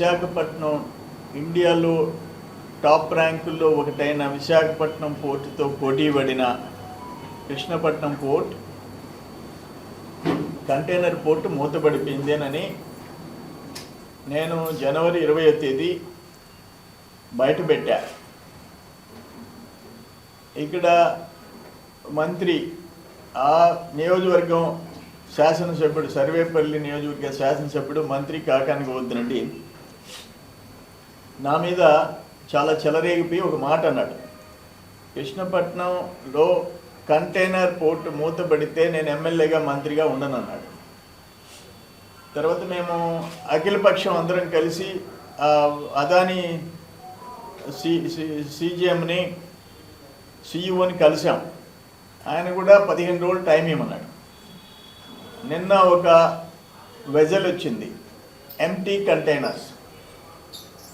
విశాఖపట్నం ఇండియాలో టాప్ ర్యాంకుల్లో ఒకటైన విశాఖపట్నం పోర్టుతో పోటీ పడిన కృష్ణపట్నం పోర్ట్ కంటైనర్ పోర్టు మూతపడిపోయిందేనని నేను జనవరి ఇరవయో తేదీ బయటపెట్టా. ఇక్కడ మంత్రి ఆ నియోజకవర్గం శాసనసభ్యుడు సర్వేపల్లి నియోజకవర్గ శాసనసభ్యుడు మంత్రి కాకానికి వద్దునండి నా మీద చాలా చెలరేగిపోయి ఒక మాట అన్నాడు. కృష్ణపట్నంలో కంటైనర్ పోర్టు మూతపడితే నేను ఎమ్మెల్యేగా మంత్రిగా ఉండనన్నాడు. తర్వాత మేము అఖిలపక్షం అందరం కలిసి అదాని సి సీజీఎంని సిఇఓని కలిసాం ఆయన కూడా పదిహేను రోజులు టైం ఇవ్వమన్నాడు. నిన్న ఒక వెజల్ వచ్చింది. Empty containers.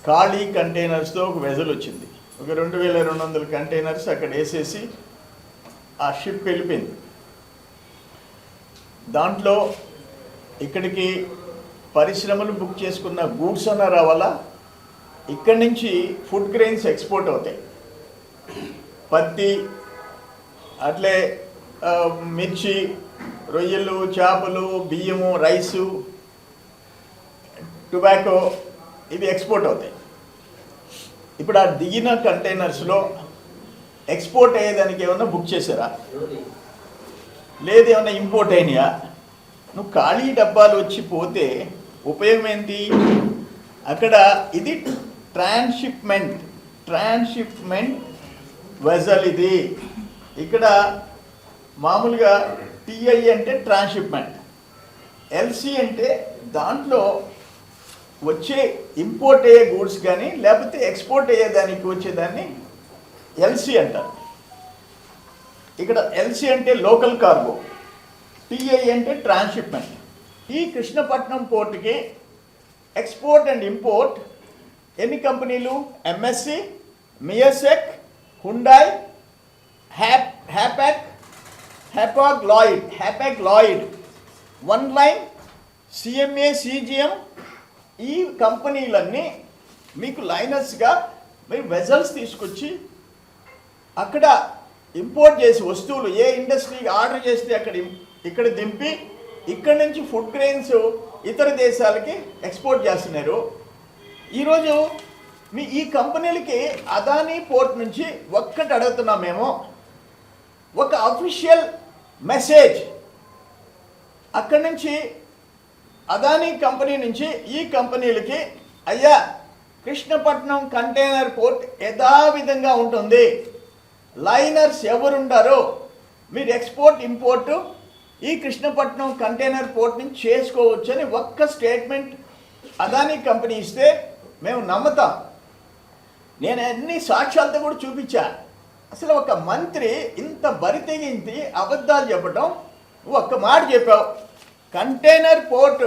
ఖాళీ కంటైనర్స్తో ఒక వెజల్ వచ్చింది. ఒక రెండు వేల రెండు వందల కంటైనర్స్ అక్కడ వేసేసి ఆ షిప్ వెళ్ళిపోయింది. దాంట్లో ఇక్కడికి పరిశ్రమలు బుక్ చేసుకున్న గూడ్స్ అన్న రావాలా ఇక్కడి నుంచి ఫుడ్ గ్రెయిన్స్ ఎక్స్పోర్ట్ అవుతాయి. పత్తి అట్లే మిర్చి రొయ్యలు చేపలు బియ్యము రైసు టొబాకో ఇవి ఎక్స్పోర్ట్ అవుతాయి. ఇప్పుడు ఆ దిగిన కంటైనర్స్లో ఎక్స్పోర్ట్ అయ్యేదానికి ఏమన్నా బుక్ చేశారా? లేదు ఏమన్నా ఇంపోర్ట్ అయినాయా? నువ్వు ఖాళీ డబ్బాలు వచ్చి పోతే ఉపయోగం ఏంటి అక్కడ ఇది ట్రాన్స్షిప్మెంట్ ట్రాన్స్షిప్మెంట్ వెజల్ ఇది. ఇక్కడ మామూలుగా టిఐ అంటే ట్రాన్స్షిప్మెంట్ ఎల్సి అంటే దాంట్లో వచ్చే ఇంపోర్ట్ అయ్యే గూడ్స్ కానీ లేకపోతే ఎక్స్పోర్ట్ అయ్యేదానికి వచ్చేదాన్ని ఎల్సి అంటారు. ఇక్కడ ఎల్సి అంటే లోకల్ కార్గో టిఐ అంటే ట్రాన్స్షిప్మెంట్ ఈ కృష్ణపట్నం పోర్టుకి ఎక్స్పోర్ట్ అండ్ ఇంపోర్ట్ ఎన్ని కంపెనీలు? MSC Maersk Hyundai hap Hapag Hapag Lloyd Hapag Lloyd one line CMA CGM ఈ కంపెనీలన్నీ మీకు లైనర్స్గా మీరు వెజల్స్ తీసుకొచ్చి అక్కడ ఇంపోర్ట్ చేసి వస్తువులు ఏ ఇండస్ట్రీకి ఆర్డర్ చేస్తే అక్కడ ఇక్కడ దింపి ఇక్కడ నుంచి ఫుడ్ గ్రెయిన్స్ ఇతర దేశాలకి ఎక్స్పోర్ట్ చేస్తున్నారు. ఈరోజు మీ ఈ కంపెనీలకి అదానీ పోర్ట్ నుంచి ఒక్కటి అడుగుతున్నాం మేము. ఒక అఫీషియల్ మెసేజ్ అక్కడి నుంచి అదానీ కంపెనీ నుంచి ఈ కంపెనీలకి అయ్యా కృష్ణపట్నం కంటైనర్ పోర్ట్ యథావిధంగా ఉంటుంది. లైనర్స్ ఎవరుండారో మీరు ఎక్స్పోర్ట్ ఇంపోర్ట్ ఈ కృష్ణపట్నం కంటైనర్ పోర్ట్ నుంచి చేసుకోవచ్చు అని ఒక్క స్టేట్మెంట్ అదానీ కంపెనీ ఇస్తే మేము నమ్ముతాం. నేను అన్ని సాక్ష్యాలతో కూడా చూపించా. అసలు ఒక మంత్రి ఇంత బరి తెగించి అబద్ధాలు చెప్పడం ఒక్క మాట చెప్పావు. Container port.